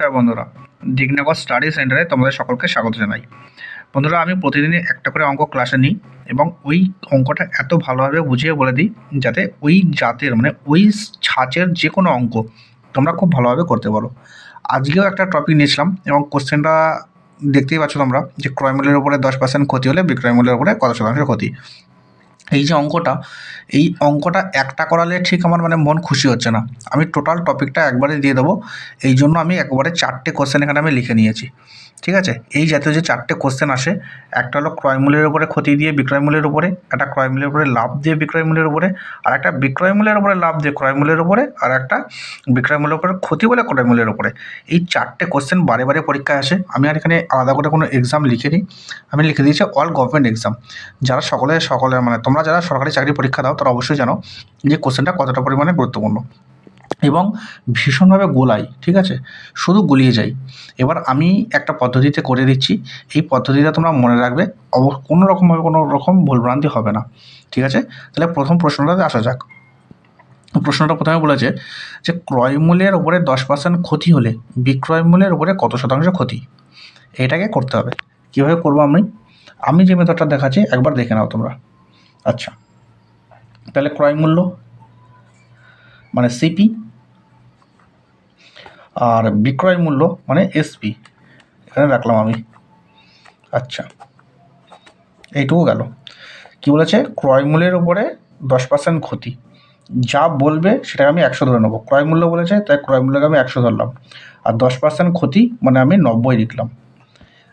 নমস্কার বন্ধুরা। দিগনগর স্টাডি সেন্টারে তোমাদের সকলকে স্বাগত জানাই। বন্ধুরা, আমি প্রতিদিনই একটা করে অঙ্ক ক্লাসে নিই এবং ওই অঙ্কটা এত ভালোভাবে বুঝিয়ে বলে দিই যাতে ওই জাতের মানে ওই ছাঁচের যে কোনো অঙ্ক তোমরা খুব ভালোভাবে করতে পারো। আজকেও একটা টপিক নিয়েছিলাম এবং কোশ্চেনটা দেখতেই পাচ্ছ তোমরা যে ক্রয় ক্রয়মূল্যের উপরে দশ পার্সেন্ট ক্ষতি হলে বিক্রয় মূল্যের উপরে কত শতাংশ ক্ষতি। এই যে অঙ্কটা, এই অঙ্কটা একটা করালে ঠিক আমার মানে মন খুশি হচ্ছে না। আমি টোটাল টপিকটা একবারে দিয়ে দেবো। এই জন্য আমি একবারে চারটে কোশ্চেন এখানে আমি লিখে নিয়েছি। ঠিক আছে? এই জাতীয় যে চারটে কোশ্চেন আসে, একটা হলো ক্রয়মূল্যের উপরে ক্ষতি দিয়ে বিক্রয় মূল্যের উপরে, একটা ক্রয়মূল্যের উপরে লাভ দিয়ে বিক্রয় মূল্যের উপরে, আর একটা বিক্রয় মূল্যের উপরে লাভ দিয়ে ক্রয় মূল্যের উপরে, আর একটা বিক্রয় মূল্যের উপরে ক্ষতি বলে ক্রয় মূল্যের উপরে। এই চারটে কোশ্চেন বারে বারে পরীক্ষায় আসে। আমি আর এখানে আলাদা করে কোনো এক্সাম লিখে নিই আমি লিখে দিয়েছি অল গভর্নমেন্ট এক্সাম যারা সকলে সকলে মানে তোমরা যারা সরকারি চাকরি পরীক্ষা দাও, তারা অবশ্যই জানো যে কোশ্চেনটা কতটা পরিমাণে গুরুত্বপূর্ণ। এবং ভীষণভাবে গোলাই, ঠিক আছে? শুধু গুলিয়ে যাই। এবার আমি একটা পদ্ধতিতে করে দিচ্ছি। এই পদ্ধতিটা তোমরা মনে রাখবে, অব, কোনো রকমভাবে কোনো রকম ভুলভ্রান্তি হবে না, ঠিক আছে? তাহলে প্রথম প্রশ্নটাতে আসা যাক। প্রশ্নটা প্রথমে বলেছে যে, ক্রয় মূল্যের ওপরে দশ পার্সেন্ট ক্ষতি হলে বিক্রয় মূল্যের ওপরে কত শতাংশ ক্ষতি? এটাকে করতে হবে। কীভাবে করব আমি? আমি যে মেথডটা দেখাচ্ছি, একবার দেখে নাও তোমরা। আচ্ছা। তাহলে ক্রয় মূল্য মানে সিপি আর বিক্রয় মূল্য মানে এসপি এখানে রাখলাম আমি। আচ্ছা। এইটুকু গেল। কি বলেছে? ক্রয় মূল্যের উপরে দশ পার্সেন্ট ক্ষতি। যা বলবে সেটা আমি একশো ধরে নেব। ক্রয় মূল্য বলেছে, তাই ক্রয় মূল্যকে আমি একশো ধরলাম। আর দশ পার্সেন্ট ক্ষতি মানে আমি নব্বই লিখলাম।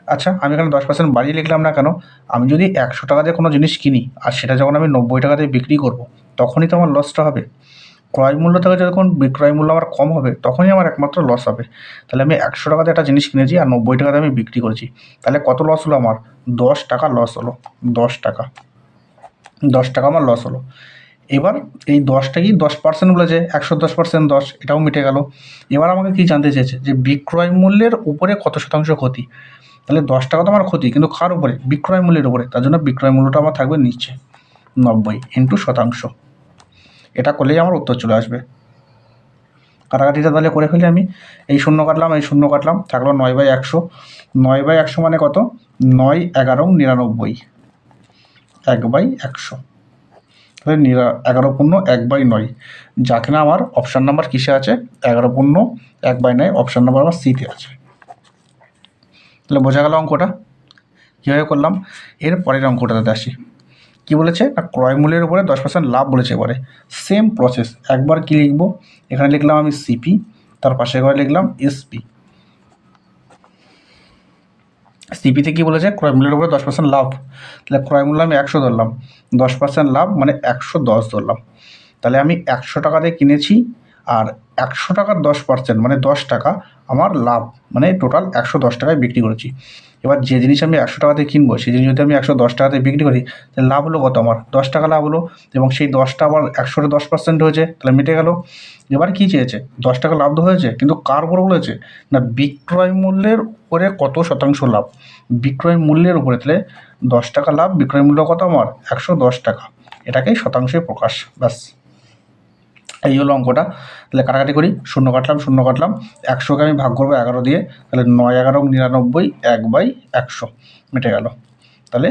আচ্ছা আমি এখানে দশ পার্সেন্ট বাড়িয়ে লিখলাম না কেন? আমি যদি একশো টাকা দিয়ে কোনো জিনিস কিনি, আর সেটা যখন আমি নব্বই টাকা দিয়ে বিক্রি করব, তখনই তো আমার লসটা হবে। ক্রয় মূল্য থেকে যখন বিক্রয় মূল্য আমার কম হবে, তখনই আমার একমাত্র লস হবে। তাহলে আমি একশো টাকাতে একটা জিনিস কিনেছি আর নব্বই টাকাতে আমি বিক্রি করেছি। তাহলে কত লস হলো আমার? দশ টাকা লস হলো। দশ টাকা। দশ টাকা আমার লস হলো। এবার এই দশটাকেই দশ পার্সেন্ট বলেছে? একশো দশ পার্সেন্ট দশ, এটাও মিটে গেল। এবার আমাকে কি জানতে চেয়েছে? যে বিক্রয় মূল্যের উপরে কত শতাংশ ক্ষতি? তাহলে দশ টাকা তো আমার ক্ষতি, কিন্তু কার উপরে? বিক্রয় মূল্যের উপরে। তার জন্য বিক্রয় মূল্যটা আমার থাকবে নিচে নব্বই ইন্টু শতাংশ। এটা করলেই আমার উত্তর চলে আসবে। কাটাকাটিটা তাহলে করে ফেলি আমি। এই শূন্য কাটলাম, এই শূন্য কাটলাম, থাকল নয় বাই একশো। নয় বাই একশো মানে কত? নয় এগারো নিরানব্বই। এক বাই একশো। তাহলে নিরা, এগারো পূর্ণ এক বাই নয়। যা কিনা আমার অপশান নাম্বার কিসে আছে? এগারো পূর্ণ এক বাই নয় অপশান নাম্বার আমার সিতে আছে। তাহলে বোঝা গেল অঙ্কটা। কীভাবে করলাম? এর পরের অঙ্কটাতে আসি। কী বলেছে? না, ক্রয় মূল্যের উপরে দশ পার্সেন্ট লাভ বলেছে এবারে। সেম প্রসেস একবার কি লিখব? এখানে লিখলাম আমি সিপি তার পাশে একবার লিখলাম এসপি সিপিতে কি বলেছে? ক্রয় মূল্যের উপরে দশ পার্সেন্ট লাভ। তাহলে ক্রয় মূল্য আমি একশো ধরলাম। দশ পার্সেন্ট লাভ মানে একশো দশ ধরলাম। তাহলে আমি একশো টাকা দিয়ে কিনেছি আর একশো টাকার দশ পার্সেন্ট মানে দশ টাকা আমার লাভ মানে টোটাল একশো দশ টাকায় বিক্রি করেছি। এবার যে জিনিস আমি একশো টাকাতে কিনবো, সেই জিনিস যদি আমি একশো দশ টাকাতে বিক্রি করি, তাহলে লাভ হলো কত আমার? দশ টাকা লাভ হলো, এবং সেই দশটা আবার একশোটা দশ পার্সেন্ট হয়েছে, তাহলে মিটে গেল। এবার কী চেয়েছে? দশ টাকা লাভ তো হয়েছে, কিন্তু কার উপরে বলেছে? না, বিক্রয় মূল্যের উপরে কত শতাংশ লাভ? বিক্রয় মূল্যের উপরে, তাহলে দশ টাকা লাভ, বিক্রয় মূল্য কত আমার? একশো দশ টাকা। এটাকেই শতাংশে প্রকাশ, ব্যাস। এই হলো অঙ্কটা। তাহলে কাটাকাটি করি, শূন্য কাটলাম শূন্য কাটলাম, একশোকে আমি ভাগ করব এগারো দিয়ে, তাহলে নয় এগারো, নিরানব্বই, এক বাই একশো মিটে গেল। তাহলে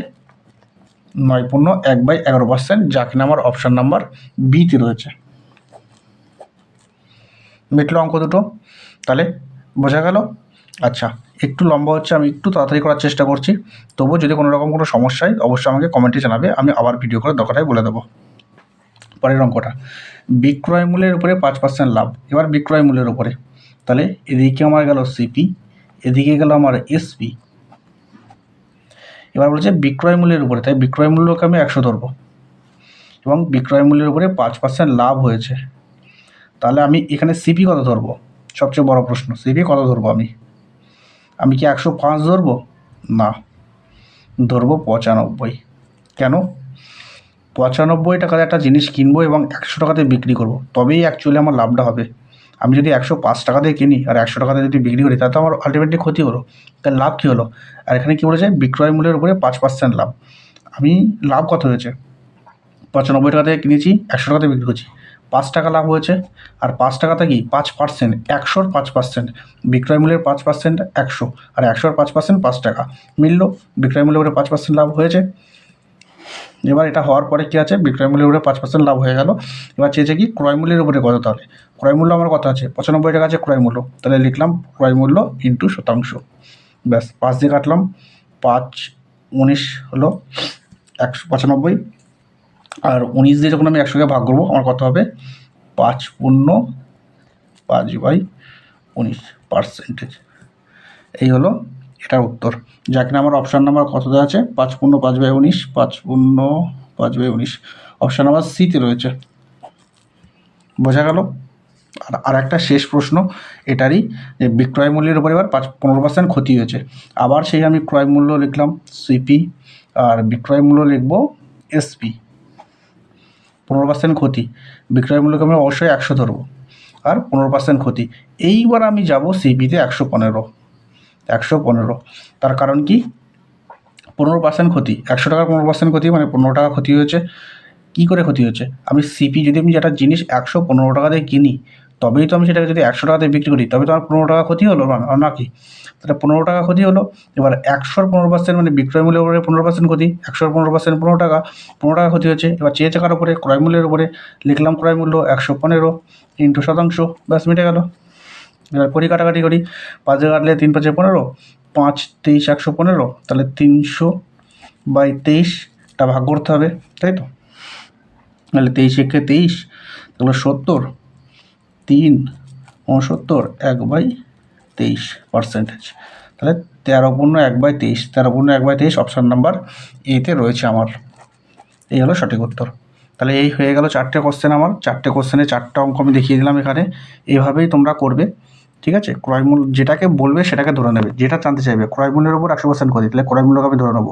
নয় পূর্ণ এক বাই এগারো পার্সেন্ট যা কিনা আমার অপশান নাম্বার বিতে রয়েছে। মিটলো অঙ্ক দুটো। তাহলে বোঝা গেল? আচ্ছা একটু লম্বা হচ্ছে, আমি একটু তাড়াতাড়ি করার চেষ্টা করছি। তবুও যদি কোনো রকম কোনো সমস্যা হয়, অবশ্যই আমাকে কমেন্টে জানাবে, আমি আবার ভিডিও করে দরকারটাই বলে দেবো। পরের অঙ্কটা। বিক্রয় মূল্যের উপরে পাঁচ পার্সেন্ট লাভ। এবার বিক্রয় মূল্যের উপরে। তাহলে এদিকে আমার গেল সিপি এদিকে গেল আমার এসপি এবার বলছে বিক্রয় মূল্যের উপরে। তাই বিক্রয় মূল্যকে আমি একশো ধরবো। এবং বিক্রয় মূল্যের উপরে পাঁচ পার্সেন্ট লাভ হয়েছে। তাহলে আমি এখানে সিপি কত ধরবো? সবচেয়ে বড় প্রশ্ন সিপি কত ধরবো আমি? আমি কি একশো পাঁচ ধরবো? না। ধরবো পঁচানব্বই। কেন? পঁচানব্বই টাকাতে একটা জিনিস কিনবো এবং একশো টাকাতে বিক্রি করব, তবেই অ্যাকচুয়ালি আমার লাভটা হবে। আমি যদি একশো পাঁচ টাকা দিয়ে কিনি আর একশো টাকাতে যদি বিক্রি করি তাতে আমার আলটিমেটলি ক্ষতি হলো। তাহলে লাভ কী হলো? আর এখানে কী বলেছে? বিক্রয় মূল্যের উপরে পাঁচ পার্সেন্ট লাভ। আমি লাভ কত হয়েছে? পঁচানব্বই টাকা থেকে কিনেছি, একশো টাকাতে বিক্রি করছি। পাঁচ টাকা লাভ হয়েছে। আর পাঁচ টাকাতে কি? পাঁচ পার্সেন্ট একশোর পাঁচ পার্সেন্ট বিক্রয় মূল্যের পাঁচ পার্সেন্ট একশো, আর একশোর পাঁচ পার্সেন্ট পাঁচ টাকা। মিলল? বিক্রয় মূল্যের উপরে পাঁচ পার্সেন্ট লাভ হয়েছে। এবার এটা হওয়ার পরে কী আছে? বিক্রয় মূল্যের উপরে পাঁচ পার্সেন্ট লাভ হয়ে গেল। এবার চেয়েছে কি? ক্রয় মূল্যের উপরে কত তাহলে? ক্রয় মূল্য আমার কত আছে? পঁচানব্বই টাকা আছে ক্রয় মূল্য। তাহলে লিখলাম ক্রয় মূল্য ইন্টু শতাংশ। ব্যাস, পাঁচ দিয়ে কাটলাম। পাঁচ উনিশ হলো একশো পঁচানব্বই। আর উনিশ দিয়ে যখন আমি একশোকে ভাগ করব, আমার কত হবে? পাঁচ পূর্ণ পাঁচ বাই উনিশ পার্সেন্টেজ এই হলো এটার উত্তর। যা কিনা আমার অপশান নাম্বার কত দেওয়া আছে? পাঁচ পূর্ণ পাঁচ বাই উনিশ, পাঁচ পূর্ণ পাঁচ বাই উনিশ। অপশান নাম্বার সিতে রয়েছে। বোঝা গেল? আর আর একটা শেষ প্রশ্ন, এটারই যে বিক্রয় মূল্যের উপর এবার পাঁচ, পনেরো পার্সেন্ট ক্ষতি হয়েছে। আবার সেই আমি ক্রয় মূল্য লিখলাম সিপি আর বিক্রয় মূল্য লিখব এসপি পনেরো পার্সেন্ট ক্ষতি। বিক্রয় মূল্যকে আমি অবশ্যই একশো ধরবো। আর পনেরো পার্সেন্ট ক্ষতি। এইবার আমি যাব সিপিতে একশো পনেরো। একশো পনেরো। তার কারণ কি? পনেরো পার্সেন্ট ক্ষতি, একশো টাকার পনেরো পার্সেন্ট ক্ষতি মানে পনেরো টাকা ক্ষতি হয়েছে। কী করে ক্ষতি হচ্ছে আমি সিপি যদি আমি যেটা জিনিস একশো পনেরো টাকা দিয়ে কিনি, তবেই তো আমি সেটাকে যদি একশো টাকা দিয়ে বিক্রি করি, তবে তো আমার পনেরো টাকা ক্ষতি হলো নাকি তাহলে পনেরো টাকা ক্ষতি হলো, এবার একশোর পনেরো পার্সেন্ট মানে বিক্রয় মূল্যের উপরে পনেরো পার্সেন্ট ক্ষতি, একশোর পনেরো পার্সেন্ট পনেরো টাকা পনেরো টাকা ক্ষতি হচ্ছে এবার চেয়ে কার উপরে, ক্রয় মূল্যের উপরে লিখলাম ক্রয় মূল্য একশো পনেরো, ইন্টু শতাংশ, ব্যাস মিটে গেল। এবার করি কাটাকাটি করি। পাঁচে কাটলে তিন পাঁচে পনেরো, পাঁচ তেইশ একশো পনেরো, তাহলে তিনশো বাই তেইশটা ভাগ করতে হবে, তাই তো? তাহলে তেইশ একে তেইশ, তাহলে সত্তর, তিন উনসত্তর, এক বাই তেইশ পার্সেন্টেজ। তাহলে তেরো পূর্ণ এক বাই তেইশ, তেরো পূর্ণ এক বাই তেইশ, অপশান নাম্বার এতে রয়েছে আমার। এই হলো সঠিক উত্তর। তাহলে এই হয়ে গেল চারটে কোশ্চেন আমার। চারটে কোশ্চেনে চারটে অঙ্ক আমি দেখিয়ে দিলাম এখানে। এভাবেই তোমরা করবে। ঠিক আছে? ক্রয় মূল্য যেটাকে বলবে সেটাকে ধরে নেবে। যেটা জানতে চাইবে, ক্রয় মূল্যের উপর একশো পার্সেন্ট করি তাহলে ক্রয় মূল্যকে আমি ধরে নেব।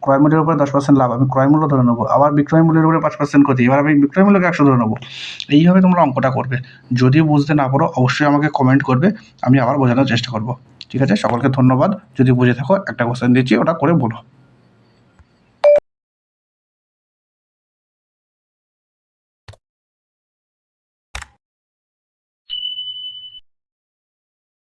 ক্রয় মূল্যের উপরে দশ পার্সেন্ট লাভ, আমি ক্রয় মূল্য ধরে নেব। আবার বিক্রয় মূল্যের উপরে পাঁচ পার্সেন্ট ক্ষতি এবার আমি বিক্রয় মূল্যকে একশো ধরে নেব। এইভাবে তোমরা অঙ্কটা করবে। যদি বুঝতে না পারো, অবশ্যই আমাকে কমেন্ট করবে। আমি আবার বোঝানোর চেষ্টা করব। ঠিক আছে? সকলকে ধন্যবাদ। যদি বুঝে থাকো, একটা কোশ্চেন দিচ্ছি, ওটা করে বলো।